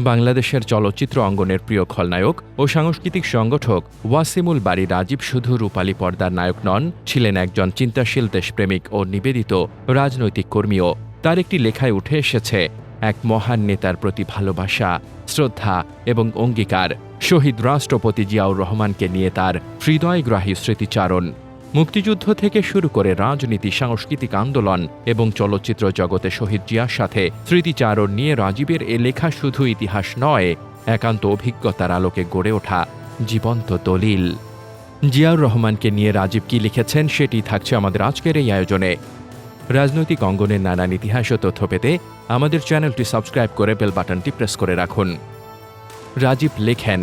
বাংলাদেশের চলচ্চিত্র অঙ্গনের প্রিয় খলনায়ক ও সাংস্কৃতিক সংগঠক ওয়াসিমুল বাড়ি রাজীব শুধু রূপালী পর্দার নায়ক নন, ছিলেন একজন চিন্তাশীল দেশপ্রেমিক ও নিবেদিত রাজনৈতিক কর্মীও। তার একটি লেখায় উঠে এসেছে, এক মহান নেতার প্রতি ভালোবাসা, শ্রদ্ধা এবং অঙ্গীকার। শহীদ রাষ্ট্রপতি জিয়াউর রহমানকে নিয়ে তার হৃদয়গ্রাহী স্মৃতিচারণ। মুক্তিযুদ্ধ থেকে শুরু করে রাজনীতি, সাংস্কৃতিক আন্দোলন এবং চলচ্চিত্র জগতে শহীদ জিয়ার সাথে স্মৃতিচারণ নিয়ে রাজীবের এ লেখা শুধু ইতিহাস নয়, একান্ত অভিজ্ঞতার আলোকে গড়ে ওঠা জীবন্ত দলিল। জিয়াউর রহমানকে নিয়ে রাজীব কি লিখেছেন সেটি থাকছে আমাদের আজকের এই আয়োজনে। রাজনৈতিক অঙ্গনের নানান ইতিহাস ও তথ্য পেতে আমাদের চ্যানেলটি সাবস্ক্রাইব করে বেল বাটনটি প্রেস করে রাখুন। রাজীব লেখেন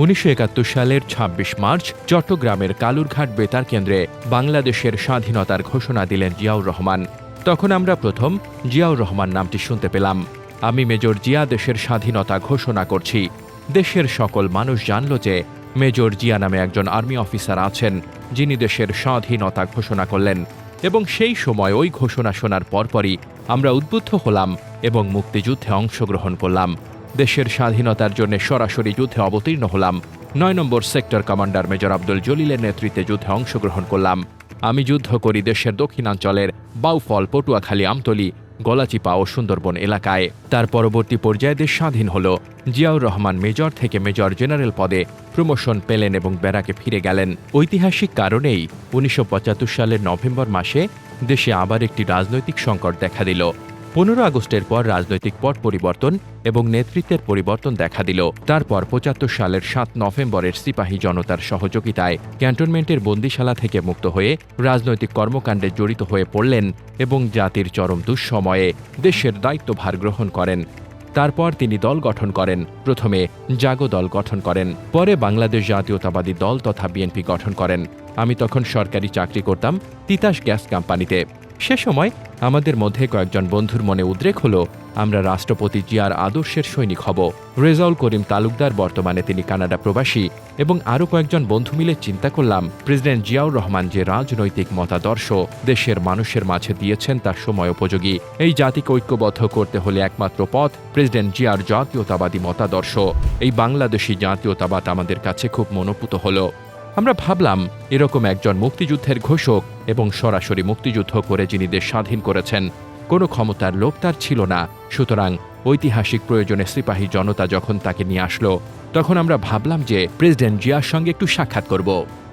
উনিশশো একাত্তর সালের ২৬ মার্চ চট্টগ্রামের কালুরঘাট বেতার কেন্দ্রে বাংলাদেশের স্বাধীনতার ঘোষণা দিলেন জিয়াউর রহমান। তখন আমরা প্রথম জিয়াউর রহমান নামটি শুনতে পেলাম। আমি মেজর জিয়া দেশের স্বাধীনতা ঘোষণা করছি। দেশের সকল মানুষ জানল যে মেজর জিয়া নামে একজন আর্মি অফিসার আছেন, যিনি দেশের স্বাধীনতা ঘোষণা করলেন। এবং সেই সময় ওই ঘোষণা শোনার পরপরই আমরা উদ্বুদ্ধ হলাম এবং মুক্তিযুদ্ধে অংশগ্রহণ করলাম। দেশের স্বাধীনতার জন্য সরাসরি যুদ্ধে অবতীর্ণ হলাম। নয় নম্বর সেক্টর কমান্ডার মেজর আব্দুল জলিলের নেতৃত্বে যুদ্ধে অংশগ্রহণ করলাম। আমি যুদ্ধ করি দেশের দক্ষিণাঞ্চলের বাউফল, পটুয়াখালী, আমতলি, গলাচিপা ও সুন্দরবন এলাকায়। তার পরবর্তী পর্যায়ে দেশ স্বাধীন হল। জিয়াউর রহমান মেজর থেকে মেজর জেনারেল পদে প্রমোশন পেলেন এবং ব্যারাকে ফিরে গেলেন। ঐতিহাসিক কারণেই উনিশশো পঁচাত্তর সালের নভেম্বর মাসে দেশে আবার একটি রাজনৈতিক সংকট দেখা দিল। পনেরো আগস্টের পর রাজনৈতিক পট পরিবর্তন এবং নেতৃত্বের পরিবর্তন দেখা দিল। তারপর পঁচাত্তর সালের সাত নভেম্বরের সিপাহী জনতার সহযোগিতায় ক্যান্টনমেন্টের বন্দিশালা থেকে মুক্ত হয়ে রাজনৈতিক কর্মকাণ্ডে জড়িত হয়ে পড়লেন এবং জাতির চরম দুঃসময়ে দেশের দায়িত্বভার গ্রহণ করেন। তারপর তিনি দল গঠন করেন। প্রথমে জাগো দল গঠন করেন। পরে বাংলাদেশ জাতীয়তাবাদী দল তথা বিএনপি গঠন করেন। আমি তখন সরকারি চাকরি করতাম তিতাস গ্যাস কোম্পানিতে। সে সময় আমাদের মধ্যে কয়েকজন বন্ধুর মনে উদ্রেক হলো, আমরা রাষ্ট্রপতি জিয়ার আদর্শের সৈনিক হব। রেজাউল করিম তালুকদার বর্তমানে তিনি কানাডা প্রবাসী এবং আরও কয়েকজন বন্ধু মিলে চিন্তা করলাম, প্রেসিডেন্ট জিয়াউর রহমান যে রাজনৈতিক মতাদর্শ দেশের মানুষের মাঝে দিয়েছেন তার সময় উপযোগী। এই জাতিকে ঐক্যবদ্ধ করতে হলে একমাত্র পথ প্রেসিডেন্ট জিয়ার জাতীয়তাবাদী মতাদর্শ। এই বাংলাদেশি জাতীয়তাবাদ আমাদের কাছে খুব মনোপুত হলো। আমরা ভাবলাম, এরকম একজন মুক্তিযুদ্ধের ঘোষক এবং সরাসরি মুক্তিযুদ্ধ করে যিনি দেশ স্বাধীন করেছেন, কোনো ক্ষমতার লোক তার ছিল না। সুতরাং ঐতিহাসিক প্রয়োজনে সিপাহী জনতা যখন তাকে নিয়ে আসলো, তখন আমরা ভাবলাম যে প্রেসিডেন্ট জিয়ার সঙ্গে একটু সাক্ষাৎ করব।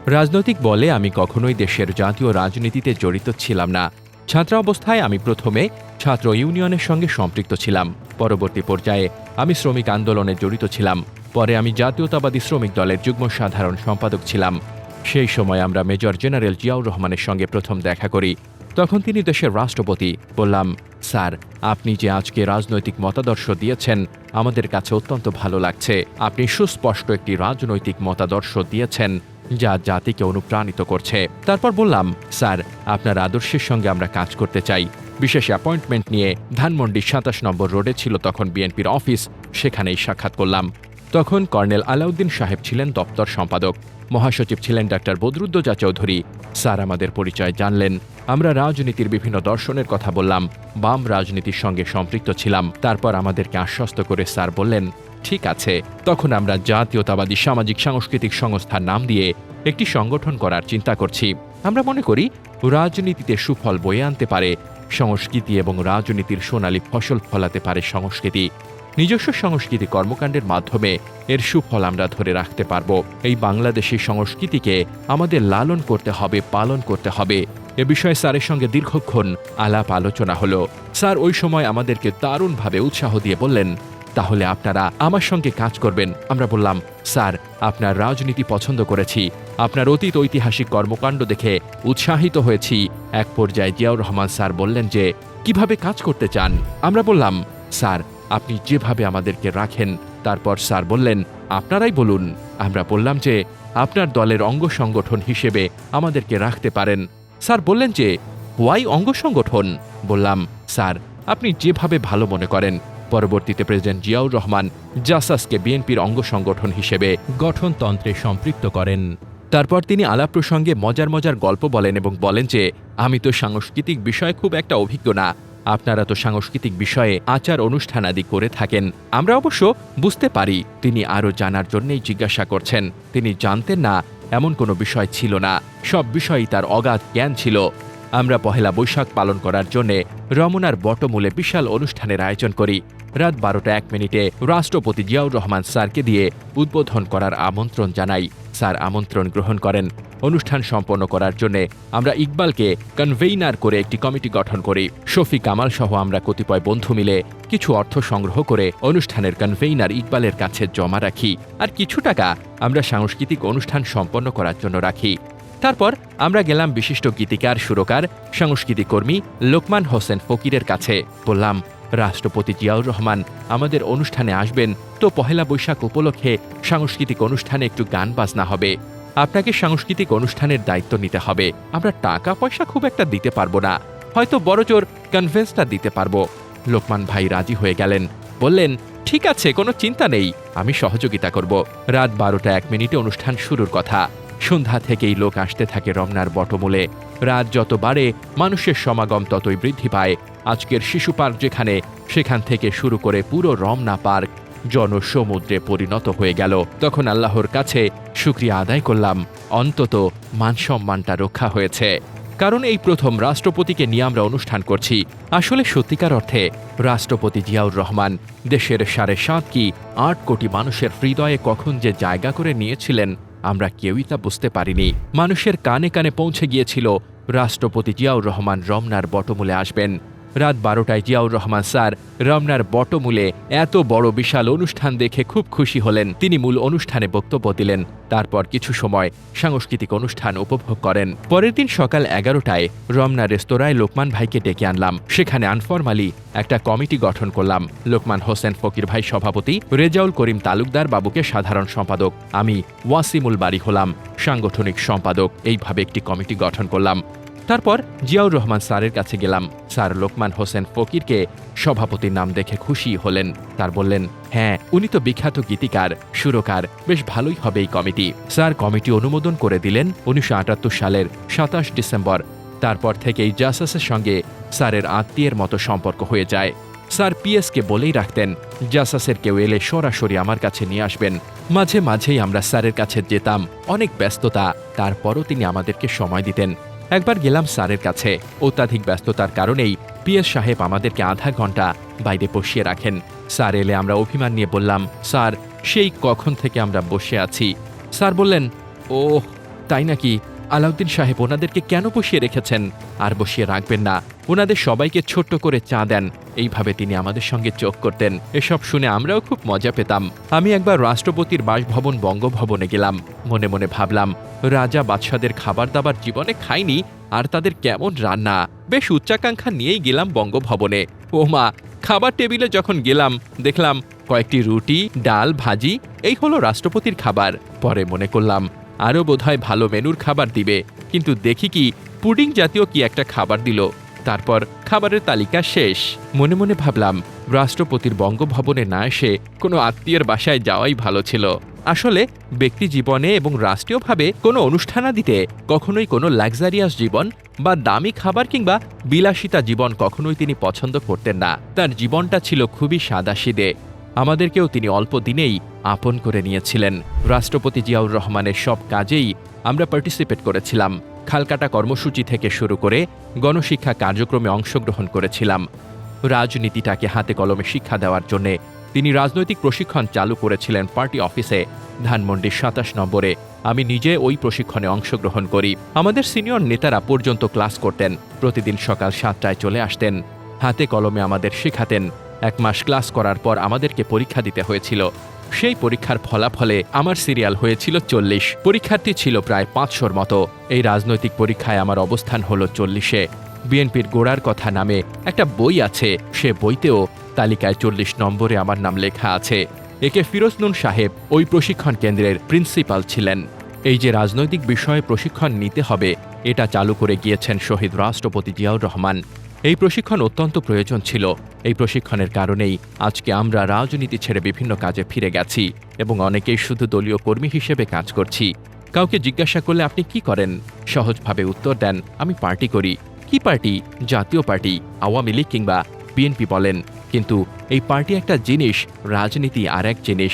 রাজনৈতিক বলে আমি কখনোই দেশের জাতীয় রাজনীতিতে জড়িত ছিলাম না। ছাত্রাবস্থায় আমি প্রথমে ছাত্র ইউনিয়নের সঙ্গে সম্পৃক্ত ছিলাম। পরবর্তী পর্যায়ে আমি শ্রমিক আন্দোলনে জড়িত ছিলাম। পরে আমি জাতীয়তাবাদী শ্রমিক দলের যুগ্ম সাধারণ সম্পাদক ছিলাম। সেই সময় আমরা মেজর জেনারেল জিয়াউর রহমানের সঙ্গে প্রথম দেখা করি। তখন তিনি দেশের রাষ্ট্রপতি। বললাম, স্যার, আপনি যে আজকে রাজনৈতিক মতাদর্শ দিয়েছেন, আমাদের কাছে অত্যন্ত ভালো লাগছে। আপনি সুস্পষ্ট একটি রাজনৈতিক মতাদর্শ দিয়েছেন, যা জাতিকে অনুপ্রাণিত করছে। তারপর বললাম, স্যার, আপনার আদর্শের সঙ্গে আমরা কাজ করতে চাই। বিশেষ অ্যাপয়েন্টমেন্ট নিয়ে ধানমন্ডি সাতাশ নম্বর রোডে ছিল তখন বিএনপির অফিস, সেখানেই সাক্ষাৎ করলাম। তখন কর্নেল আলাউদ্দিন সাহেব ছিলেন দপ্তর সম্পাদক। মহাসচিব ছিলেন ডাক্তার বদরুদ্দোজা চৌধুরী। স্যার আমাদের পরিচয় জানলেন। আমরা রাজনীতির বিভিন্ন দর্শনের কথা বললাম। বাম রাজনীতির সঙ্গে সম্পৃক্ত ছিলাম। তারপর আমাদেরকে আশ্বস্ত করে স্যার বললেন, ঠিক আছে। তখন আমরা জাতীয়তাবাদী সামাজিক সাংস্কৃতিক সংস্থার নাম দিয়ে একটি সংগঠন করার চিন্তা করছি। আমরা মনে করি, রাজনীতিতে সুফল বয়ে আনতে পারে। সংস্কৃতি এবং রাজনীতির সোনালী ফসল ফলাতে পারে সংস্কৃতি। নিজস্ব সংস্কৃতি কর্মকাণ্ডের মাধ্যমে এর সুফল আমরা ধরে রাখতে পারব। এই বাংলাদেশি সংস্কৃতিকে আমাদের লালন করতে হবে, পালন করতে হবে। এ বিষয়ে স্যারের সঙ্গে দীর্ঘক্ষণ আলাপ আলোচনা হলো। স্যার ওই সময় আমাদেরকে দারুণভাবে উৎসাহ দিয়ে বললেন, তাহলে আপনারা আমার সঙ্গে কাজ করবেন। আমরা বললাম, স্যার, আপনার রাজনীতি পছন্দ করেছি। আপনার অতীত ঐতিহাসিক কর্মকাণ্ড দেখে উৎসাহিত হয়েছি। এক পর্যায়ে জিয়াউর রহমান স্যার বললেন যে, কীভাবে কাজ করতে চান? আমরা বললাম, স্যার আপনি যেভাবে আমাদেরকে রাখেন, তারপর স্যার বললেন, আপনারাই বলুন। আমরা বললাম যে, আপনার দলের অঙ্গ সংগঠন হিসেবে আমাদেরকে রাখতে পারেন। স্যার বললেন যে ওয়াই অঙ্গ সংগঠন? বললাম, স্যার, আপনি যেভাবে ভালো মনে করেন। পরবর্তীতে প্রেসিডেন্ট জিয়াউর রহমান জাসাসকে বিএনপির অঙ্গ সংগঠন হিসেবে গঠনতন্ত্রে সম্পৃক্ত করেন। তারপর তিনি আলাপ প্রসঙ্গে মজার মজার গল্প বলেন এবং বলেন যে, আমি তো সাংস্কৃতিক বিষয়ে খুব একটা অভিজ্ঞ না। আপনারা তো সাংস্কৃতিক বিষয়ে আচার অনুষ্ঠানাদি করে থাকেন। আমরা অবশ্য বুঝতে পারি, তিনি আরও জানার জন্যই জিজ্ঞাসা করছেন। তিনি জানতেন না, এমন কোনো বিষয় ছিল না। সব বিষয়ই তার অগাধ জ্ঞান ছিল। আমরা পহেলা বৈশাখ পালন করার জন্যে রমনার বটমূলে বিশাল অনুষ্ঠানের আয়োজন করি। রাত বারোটা এক মিনিটে রাষ্ট্রপতি জিয়াউর রহমান স্যারকে দিয়ে উদ্বোধন করার আমন্ত্রণ জানাই। স্যার আমন্ত্রণ গ্রহণ করেন। অনুষ্ঠান সম্পন্ন করার জন্য আমরা ইকবালকে কনভেইনার করে একটি কমিটি গঠন করি। শফি কামাল সহ আমরা কতিপয় বন্ধু মিলে কিছু অর্থ সংগ্রহ করে অনুষ্ঠানের কনভেইনার ইকবালের কাছে জমা রাখি। আর কিছু টাকা আমরা সাংস্কৃতিক অনুষ্ঠান সম্পন্ন করার জন্য রাখি। তারপর আমরা গেলাম বিশিষ্ট গীতিকার, সুরকার, সাংস্কৃতিক কর্মী লোকমান হোসেন ফকিরের কাছে। বললাম রাষ্ট্রপতি জিয়াউর রহমান আমাদের অনুষ্ঠানে আসবেন। তো পহেলা বৈশাখ উপলক্ষে সাংস্কৃতিক অনুষ্ঠানে একটু গান বাজনা হবে। আপনাকে সাংস্কৃতিক অনুষ্ঠানের দায়িত্ব নিতে হবে। আমরা টাকা, পয়সা খুব একটা দিতে পারব না। হয়তো বড়জোর কনভেন্সটা দিতে পারব। লোকমান ভাই রাজি হয়ে গেলেন। বললেন, ঠিক আছে, কোনো চিন্তা নেই। আমি সহযোগিতা করব। রাত বারোটা এক মিনিটে অনুষ্ঠান শুরুর কথা। সন্ধ্যা থেকেই লোক আসতে থাকে রমনার বটমূলে। রাত যত বাড়ে, মানুষের সমাগম ততই বৃদ্ধি পায়। আজকের শিশু পার্ক যেখানে, সেখান থেকে শুরু করে পুরো রমনা পার্ক জনসমুদ্রে পরিণত হয়ে গেল। তখন আল্লাহর কাছে শুক্রিয়া আদায় করলাম। অন্তত মানসম্মানটা রক্ষা হয়েছে। কারণ এই প্রথম রাষ্ট্রপতিকে নিয়ে আমরা অনুষ্ঠান করছি। আসলে সত্যিকার অর্থে রাষ্ট্রপতি জিয়াউর রহমান, দেশের সাড়ে সাত কি আট কোটি মানুষের হৃদয়ে কখন যে জায়গা করে নিয়েছিলেন আমরা কেউই তা বুঝতে পারিনি। মানুষের কানে কানে পৌঁছে গিয়েছিল, রাষ্ট্রপতি জিয়াউর রহমান রমনার বটমূলে আসবেন। রাত বারোটায় জিয়াউর রহমান স্যার রমনার বটমূলে এত বড় বিশাল অনুষ্ঠান দেখে খুব খুশি হলেন। তিনি মূল অনুষ্ঠানে বক্তব্য দিলেন। তারপর কিছু সময় সাংস্কৃতিক অনুষ্ঠান উপভোগ করেন। পরের দিন সকাল এগারোটায় রমনা রেস্তোরাঁয় লোকমান ভাইকে ডেকে আনলাম। সেখানে আনফরমালি একটা কমিটি গঠন করলাম। লোকমান হোসেন ফকির ভাই সভাপতি, রেজাউল করিম তালুকদার বাবুকে সাধারণ সম্পাদক, আমি ওয়াসিমুল বাড়ি হলাম সাংগঠনিক সম্পাদক। এইভাবে একটি কমিটি গঠন করলাম। তারপর জিয়াউর রহমান স্যারের কাছে গেলাম। স্যার লোকমান হোসেন ফকিরকে সভাপতির নাম দেখে খুশি হলেন। তার বললেন হ্যাঁ উনি তো বিখ্যাত গীতিকার, সুরকার, বেশ ভালোই হবে এই কমিটি। স্যার কমিটি অনুমোদন করে দিলেন উনিশশো আটাত্তর সালের সাতাশ ডিসেম্বর। তারপর থেকেই জাসাসের সঙ্গে স্যারের আত্মীয়ের মতো সম্পর্ক হয়ে যায়। স্যার পিএসকে বলেই রাখতেন, জাসাসের কেউ এলে সরাসরি আমার কাছে নিয়ে আসবেন। মাঝে মাঝেই আমরা স্যারের কাছে যেতাম, অনেক ব্যস্ততা, তারপরও তিনি আমাদেরকে সময় দিতেন। একবার গেলাম স্যারের কাছে। অত্যাধিক ব্যস্ততার কারণেই পিএস সাহেব আমাদেরকে আধা ঘণ্টা বাইরে বসিয়ে রাখেন। স্যার এলে আমরা অভিমান নিয়ে বললাম, স্যার, সেই কখন থেকে আমরা বসে আছি? স্যার বললেন ও তাই নাকি? আলাউদ্দিন সাহেব ওনাদেরকে কেন বসিয়ে রেখেছেন? আর বসিয়ে রাখবেন না। ওনাদের সবাইকে ছোট্ট করে চা দেন। এইভাবে তিনি আমাদের সঙ্গে চোখ করতেন। এসব শুনে আমরাও খুব মজা পেতাম। আমি একবার রাষ্ট্রপতির বাসভবন বঙ্গভবনে গেলাম। মনে মনে ভাবলাম, রাজা বাদশাদের খাবার দাবার জীবনে খাইনি, আর তাদের কেমন রান্না। বেশ উচ্চাকাঙ্ক্ষা নিয়েই গেলাম বঙ্গভবনে। ও মা, খাবার টেবিলে যখন গেলাম, দেখলাম কয়েকটি রুটি, ডাল, ভাজি, এই হলো রাষ্ট্রপতির খাবার। পরে মনে করলাম আরও বোধহয় ভালো মেনুর খাবার দিবে। কিন্তু দেখি কি, পুডিং জাতীয় কি একটা খাবার দিল। তারপর খাবারের তালিকা শেষ। মনে মনে ভাবলাম, রাষ্ট্রপতির বঙ্গভবনে না এসে কোনো আত্মীয়ের বাসায় যাওয়াই ভালো ছিল। আসলে ব্যক্তি জীবনে এবং রাষ্ট্রীয়ভাবে কোনো অনুষ্ঠানাদিতে কখনোই কোনো লাক্সারিয়াস জীবন বা দামি খাবার কিংবা বিলাসিতা জীবন কখনোই তিনি পছন্দ করতেন না। তার জীবনটা ছিল খুবই সাদাসিদে। আমাদেরকেও তিনি অল্প দিনেই আপন করে নিয়েছিলেন। রাষ্ট্রপতি জিয়াউর রহমানের সব কাজেই আমরা পার্টিসিপেট করেছিলাম। খালকাটা কর্মসূচি থেকে শুরু করে গণশিক্ষা কার্যক্রমে অংশগ্রহণ করেছিলাম। রাজনীতিটাকে হাতে কলমে শিক্ষা দেওয়ার জন্যে তিনি রাজনৈতিক প্রশিক্ষণ চালু করেছিলেন পার্টি অফিসে, ধানমন্ডির সাতাশ নম্বরে। আমি নিজে ওই প্রশিক্ষণে অংশগ্রহণ করি। আমাদের সিনিয়র নেতারা পর্যন্ত ক্লাস করতেন, প্রতিদিন সকাল সাতটায় চলে আসতেন। হাতে কলমে আমাদের শেখাতেন। এক মাস ক্লাস করার পর আমাদেরকে পরীক্ষা দিতে হয়েছিল। সেই পরীক্ষার ফলাফলে আমার সিরিয়াল হয়েছিল চল্লিশ। পরীক্ষার্থী ছিল প্রায় পাঁচশোর মতো। এই রাজনৈতিক পরীক্ষায় আমার অবস্থান হলো চল্লিশে। বিএনপির গোড়ার কথা নামে একটা বই আছে, সে বইতেও তালিকায় চল্লিশ নম্বরে আমার নাম লেখা আছে। একে ফিরোজ নুন সাহেব ওই প্রশিক্ষণ কেন্দ্রের প্রিন্সিপাল ছিলেন। এই যে রাজনৈতিক বিষয়ে প্রশিক্ষণ নিতে হবে, এটা চালু করে গিয়েছেন শহীদ রাষ্ট্রপতি জিয়াউর রহমান। এই প্রশিক্ষণ অত্যন্ত প্রয়োজন ছিল। এই প্রশিক্ষণের কারণেই আজকে আমরা রাজনীতি ছেড়ে বিভিন্ন কাজে ফিরে গেছি এবং অনেকেই শুধু দলীয় কর্মী হিসেবে কাজ করছি। কাউকে জিজ্ঞাসা করলে আপনি কি করেন? সহজভাবে উত্তর দেন, আমি পার্টি করি। কি পার্টি? জাতীয় পার্টি, আওয়ামী লীগ কিংবা বিএনপি বলেন। কিন্তু এই পার্টি একটা জিনিস, রাজনীতি আর এক জিনিস।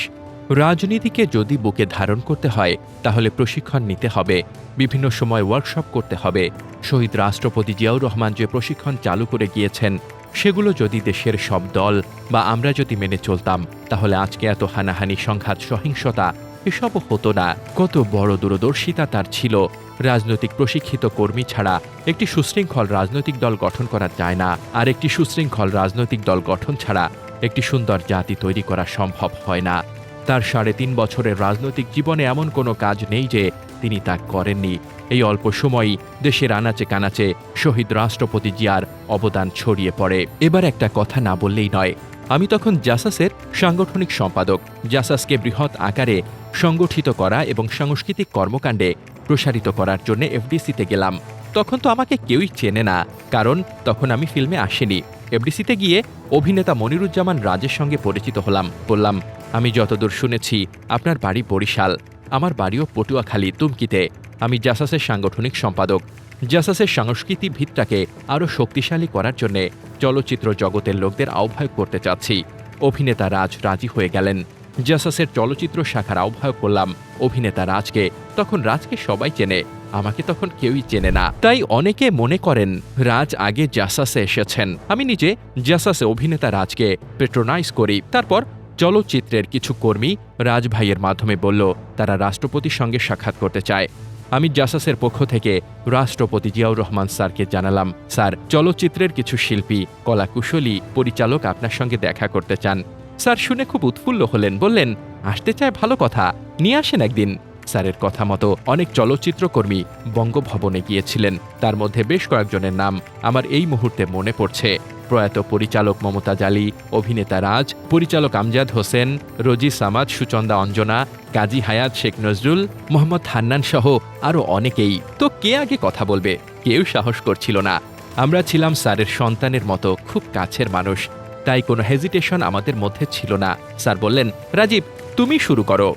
রাজনীতিকে যদি বুকে ধারণ করতে হয়, তাহলে প্রশিক্ষণ নিতে হবে। বিভিন্ন সময় ওয়ার্কশপ করতে হবে। শহীদ রাষ্ট্রপতি জিয়াউর রহমান যে প্রশিক্ষণ চালু করে গিয়েছেন, সেগুলো যদি দেশের সব দল বা আমরা যদি মেনে চলতাম, তাহলে আজকে এত হানাহানি, সংঘাত, সহিংসতা, এসবও হতো না। কত বড় দূরদর্শিতা তার ছিল। রাজনৈতিক প্রশিক্ষিত কর্মী ছাড়া একটি সুশৃঙ্খল রাজনৈতিক দল গঠন করা যায় না। আর একটি সুশৃঙ্খল রাজনৈতিক দল গঠন ছাড়া একটি সুন্দর জাতি তৈরি করা সম্ভব হয় না। তার সাড়ে তিন বছরের রাজনৈতিক জীবনে এমন কোনো কাজ নেই যে তিনি তা করেননি। এই অল্প সময়ই দেশের আনাচে কানাচে শহীদ রাষ্ট্রপতি জিয়ার অবদান ছড়িয়ে পড়ে। এবার একটা কথা না বললেই নয়, আমি তখন জাসাসের সাংগঠনিক সম্পাদক। জাসাসকে বৃহৎ আকারে সংগঠিত করা এবং সাংস্কৃতিক কর্মকাণ্ডে প্রসারিত করার জন্য এফডিসিতে গেলাম। তখন তো আমাকে কেউই চেনে না, কারণ তখন আমি ফিল্মে আসিনি। এফডিসিতে গিয়ে অভিনেতা মনিরুজ্জামান রাজের সঙ্গে পরিচিত হলাম। বললাম আমি যতদূর শুনেছি, আপনার বাড়ি বরিশাল। আমার বাড়িও পটুয়াখালী, তুমকিতে। আমি জাসাসের সাংগঠনিক সম্পাদক। জাসাসের সংস্কৃতি ভিতটাকে আরও শক্তিশালী করার জন্য চলচ্চিত্র জগতের লোকদের আহ্বায়ক করতে চাচ্ছি। অভিনেতা রাজ রাজি হয়ে গেলেন। জাসাসের চলচ্চিত্র শাখার আহ্বায়ক করলাম। অভিনেতা রাজকে, তখন রাজকে সবাই চেনে। আমাকে তখন কেউই চেনে না। তাই অনেকে মনে করেন, রাজ আগে জাসাসে এসেছেন। আমি নিজে জাসাসে অভিনেতা রাজকে পেট্রোনাইজ করি। তারপর চলচ্চিত্রের কিছু কর্মী রাজভাইয়ের মাধ্যমে বলল, তারা রাষ্ট্রপতির সঙ্গে সাক্ষাৎ করতে চায়। আমি জাসাসের পক্ষ থেকে রাষ্ট্রপতি জিয়াউর রহমান স্যারকে জানালাম, স্যার, চলচ্চিত্রের কিছু শিল্পী, কলাকুশলী, পরিচালক আপনার সঙ্গে দেখা করতে চান। স্যার শুনে খুব উৎফুল্ল হলেন, বললেন, আসতে চায় ভালো কথা, নিয়ে আসেন একদিন। স্যারের কথা মতো অনেক চলচ্চিত্রকর্মী বঙ্গভবনে গিয়েছিলেন, তার মধ্যে বেশ কয়েকজনের নাম আমার এই মুহূর্তে মনে পড়ছে। প্রয়াত পরিচালক মমতা জালি, অভিনেতা রাজ, পরিচালক আমজাদ হোসেন, রোজি সামাদ, সুচন্দা অঞ্জনা, কাজী হায়াত শেখ নজরুল, মোহাম্মদ হান্নান সহ আরও অনেকেই। তো কে আগে কথা বলবে? কেউ সাহস করছিল না। আমরা ছিলাম স্যারের সন্তানের মতো, খুব কাছের মানুষ। তাই কোনো হেজিটেশন আমাদের মধ্যে ছিল না। স্যার বললেন, রাজীব, তুমি শুরু করো।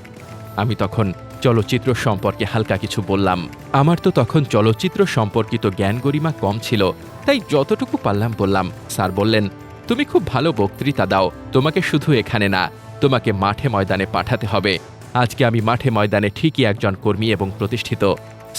আমি তখন চলচ্চিত্র সম্পর্কে হালকা কিছু বললাম। আমার তো তখন চলচ্চিত্র সম্পর্কিত জ্ঞান গরিমা কম ছিল, তাই যতটুকু পারলাম বললাম। স্যার বললেন, তুমি খুব ভালো বক্তৃতা দাও, তোমাকে শুধু এখানে না, তোমাকে মাঠে ময়দানে পাঠাতে হবে। আজকে আমি মাঠে ময়দানে ঠিকই একজন কর্মী এবং প্রতিষ্ঠিত।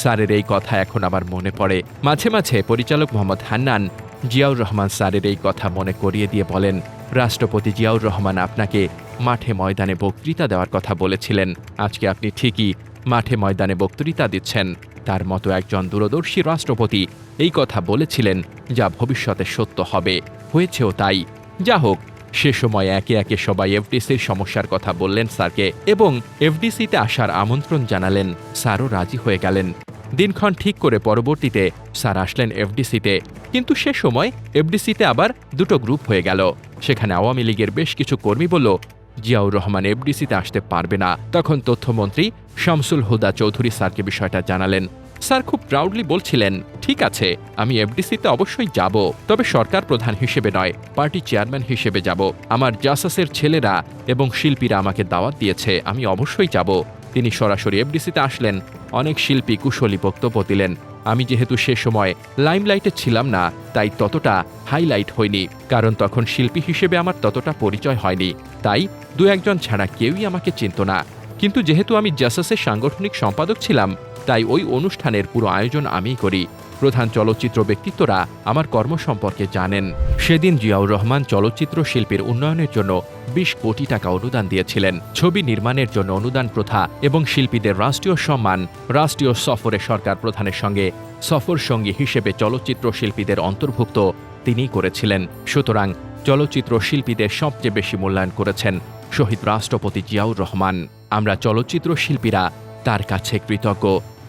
স্যারের এই কথা এখন আমার মনে পড়ে। মাঝে মাঝে পরিচালক মোহাম্মদ হান্নান জিয়াউর রহমান স্যারের এই কথা মনে করিয়ে দিয়ে বলেন, রাষ্ট্রপতি জিয়াউর রহমান আপনাকে মাঠে ময়দানে বক্তৃতা দেওয়ার কথা বলেছিলেন। আজকে আপনি ঠিকই মাঠে ময়দানে বক্তৃতা দিচ্ছেন। তার মতো একজন দূরদর্শী রাষ্ট্রপতি এই কথা বলেছিলেন যা ভবিষ্যতে সত্য হবে। হয়েছেও তাই। যা হোক, সে সময় একে একে সবাই এফডিসির সমস্যার কথা বললেন স্যারকে এবং এফডিসিতে আসার আমন্ত্রণ জানালেন। স্যারও রাজি হয়ে গেলেন। দিনক্ষণ ঠিক করে পরবর্তীতে স্যার আসলেন এফডিসিতে কিন্তু সে সময় এফডিসিতে আবার দুটো গ্রুপ হয়ে গেল। সেখানে আওয়ামী লীগের বেশ কিছু কর্মী বলল জিয়াউর রহমান এফডিসিতে আসতে পারবে না। তখন তথ্যমন্ত্রী শামসুল হুদা চৌধুরী স্যারকে বিষয়টা জানালেন। স্যার খুব প্রাউডলি বলছিলেন, ঠিক আছে, আমি এফডিসিতে অবশ্যই যাব, তবে সরকার প্রধান হিসেবে নয়, পার্টি চেয়ারম্যান হিসেবে যাব। আমার জাসাসের ছেলেরা এবং শিল্পীরা আমাকে দাওয়াত দিয়েছে, আমি অবশ্যই যাব। তিনি সরাসরি এফডিসিতে আসলেন, অনেক শিল্পী কুশলী বক্তব্য দিলেন। আমি যেহেতু সে সময় লাইমলাইটে ছিলাম না, তাই ততটা হাইলাইট হয়নি কারণ তখন শিল্পী হিসেবে আমার ততটা পরিচয় হয়নি, তাই দু একজন ছাড়া কেউই আমাকে চিনত না। কিন্তু যেহেতু আমি জাসাসের সাংগঠনিক সম্পাদক ছিলাম, তাই ওই অনুষ্ঠানের পুরো আয়োজন আমিই করি। প্রধান চলচ্চিত্র ব্যক্তিত্বরা আমার কর্ম সম্পর্কে জানেন। সেদিন জিয়াউর রহমান চলচ্চিত্র শিল্পের উন্নয়নের জন্য বিশ কোটি টাকা অনুদান দিয়েছিলেন। ছবি নির্মাণের জন্য অনুদান প্রথা এবং শিল্পীদের রাষ্ট্রীয় সম্মান, রাষ্ট্রীয় সফরে সরকার প্রধানের সঙ্গে সফর সঙ্গী হিসেবে চলচ্চিত্র শিল্পীদের অন্তর্ভুক্ত তিনিই করেছিলেন। সুতরাং চলচ্চিত্র শিল্পীদের সবচেয়ে বেশি মূল্যায়ন করেছেন শহীদ রাষ্ট্রপতি জিয়াউর রহমান। আমরা চলচ্চিত্র শিল্পীরা তার কাছে কৃতজ্ঞ।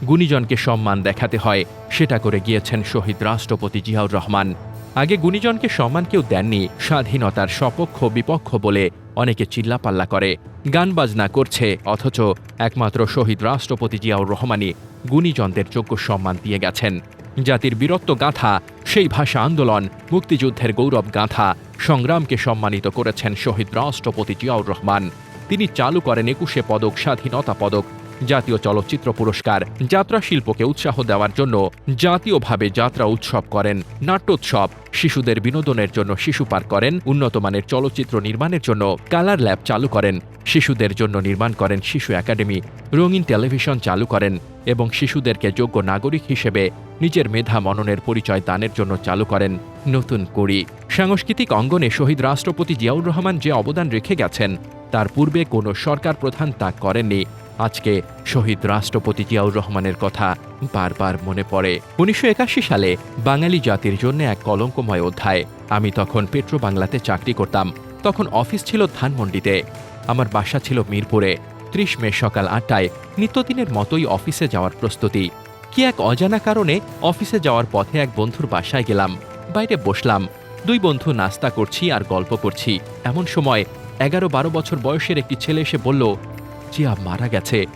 গুণীজনকে সম্মান দেখাতে হয়। সেটা করে গিয়েছেন শহীদ রাষ্ট্রপতি জিয়াউর রহমান। আগে গুণীজনকে সম্মান কেউ দেননি, স্বাধীনতার সপক্ষ বিপক্ষ বলে অনেকে চিল্লাপাল্লা করে। গান বাজনা করছে, অথচ একমাত্র শহীদ রাষ্ট্রপতি জিয়াউর রহমানই গুণীজনদের যোগ্য সম্মান দিয়ে গেছেন। জাতির বীরত্ব গাঁথা, সেই ভাষা আন্দোলন, মুক্তিযুদ্ধের গৌরব গাঁথা, সংগ্রামকে সম্মানিত করেছেন শহীদ রাষ্ট্রপতি জিয়াউর রহমান। তিনি চালু করেন একুশে পদক, স্বাধীনতা পদক জাতীয় চলচ্চিত্র পুরস্কার। যাত্রা শিল্পকে উৎসাহ দেওয়ার জন্য জাতীয়ভাবে যাত্রা উৎসব করেন। নাট্যোৎসব, শিশুদের বিনোদনের জন্য শিশু পার্ক করেন, উন্নতমানের চলচ্চিত্র নির্মাণের জন্য কালার ল্যাব চালু করেন। শিশুদের জন্য নির্মাণ করেন শিশু একাডেমি, রঙিন টেলিভিশন চালু করেন এবং শিশুদেরকে যোগ্য নাগরিক হিসেবে নিজের মেধা মননের পরিচয় দানের জন্য চালু করেন। নতুন কড়ি। সাংস্কৃতিক অঙ্গনে শহীদ রাষ্ট্রপতি জিয়াউর রহমান যে অবদান রেখে গেছেন, তার পূর্বে কোনো সরকার প্রধান তা করেননি। আজকে শহীদ রাষ্ট্রপতি জিয়াউর রহমানের কথা বারবার মনে পড়ে। উনিশশো একাশি সালে বাঙালি জাতির জন্য এক কলঙ্কময় অধ্যায়। আমি তখন পেট্রো বাংলাতে চাকরি করতাম। তখন অফিস ছিল ধানমন্ডিতে। আমার বাসা ছিল মিরপুরে। ত্রিশ মে সকাল আটটায় নিত্যদিনের মতোই অফিসে যাওয়ার প্রস্তুতি। কি এক অজানা কারণে অফিসে যাওয়ার পথে এক বন্ধুর বাসায় গেলাম। বাইরে বসলাম। দুই বন্ধু নাস্তা করছি আর গল্প করছি। এমন সময় এগারো বারো বছর বয়সের একটি ছেলে এসে বলল জিয়া মারা গেছে।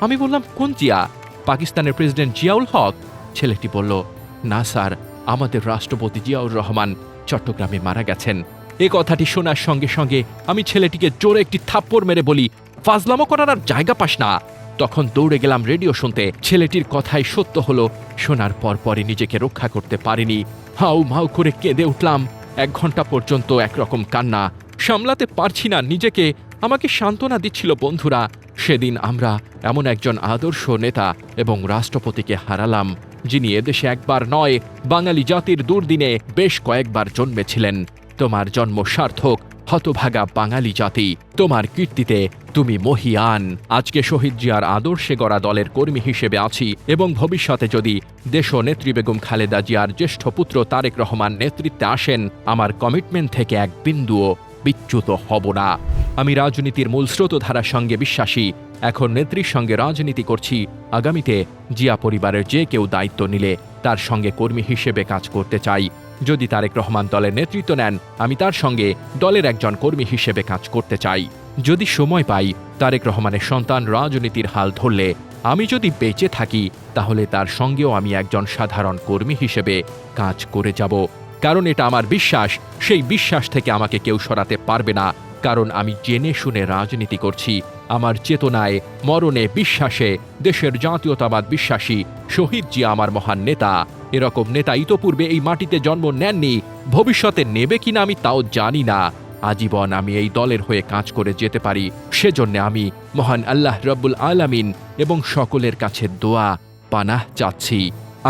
আমি বললাম, কোন জিয়া? পাকিস্তানের প্রেসিডেন্ট জিয়াউল হক ছেলেটি বলল, না স্যার, আমাদের রাষ্ট্রপতি জিয়াউর রহমান চট্টগ্রামে মারা গেছেন। এ কথাটি শোনার সঙ্গে সঙ্গে আমি ছেলেটিকে জোরে একটি থাপ্পড় মেরে বলি, ফাজলামো করার আর জায়গা পাস না। তখন দৌড়ে গেলাম রেডিও শুনতে। ছেলেটির কথাই সত্য হলো, শোনার পর পরে নিজেকে রক্ষা করতে পারিনি। হাউ মাউ করে কেঁদে উঠলাম। এক ঘণ্টা পর্যন্ত একরকম কান্না। সামলাতে পারছি না নিজেকে। আমাকে সান্ত্বনা দিচ্ছিল বন্ধুরা। সেদিন আমরা এমন একজন আদর্শ নেতা এবং রাষ্ট্রপতিকে হারালাম, যিনি এদেশে একবার নয়, বাঙালি জাতির দুর্দিনে বেশ কয়েকবার জন্মেছিলেন। তোমার জন্ম সার্থক, হতভাগা বাঙালি জাতি। তোমার কীর্তিতে তুমি মহিয়ান। আজকে শহীদ জিয়ার আদর্শে গড়া দলের কর্মী হিসেবে আছি এবং ভবিষ্যতে যদি দেশ নেত্রী বেগম খালেদা জিয়ার জ্যেষ্ঠ পুত্র তারেক রহমান নেতৃত্বে আসেন, আমার কমিটমেন্ট থেকে এক বিন্দুও বিচ্যুত হব না। আমি রাজনীতির মূল স্রোতধারার সঙ্গে বিশ্বাসী। এখন নেত্রীর সঙ্গে রাজনীতি করছি। আগামীতে জিয়া পরিবারের যে কেউ দায়িত্ব নিলে তার সঙ্গে কর্মী হিসেবে কাজ করতে চাই। যদি তারেক রহমান দলের নেতৃত্ব নেন, আমি তার সঙ্গে দলের একজন কর্মী হিসেবে কাজ করতে চাই। যদি সময় পাই, তারেক রহমানের সন্তান রাজনীতির হাল ধরলে আমি যদি বেঁচে থাকি, তাহলে তার সঙ্গেও আমি একজন সাধারণ কর্মী হিসেবে কাজ করে যাব। কারণ এটা আমার বিশ্বাস, সেই বিশ্বাস থেকে আমাকে কেউ সরাতে পারবে না। কারণ আমি জেনে শুনে রাজনীতি করছি। আমার চেতনায়, মরণে বিশ্বাসে, দেশের জাতীয়তাবাদ বিশ্বাসী, শহীদ জিয়া আমার মহান নেতা। এরকম নেতা ইতোপূর্বে এই মাটিতে জন্ম নেননি, ভবিষ্যতে নেবে কিনা আমি তাও জানি না। আজীবন আমি এই দলের হয়ে কাজ করে যেতে পারি, সেজন্য আমি মহান আল্লাহ রব্বুল আলামিন এবং সকলের কাছে দোয়া, পানাহ চাচ্ছি।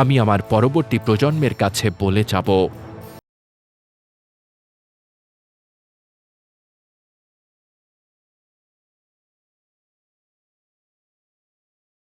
আমি আমার পরবর্তী প্রজন্মের কাছে বলে যাব।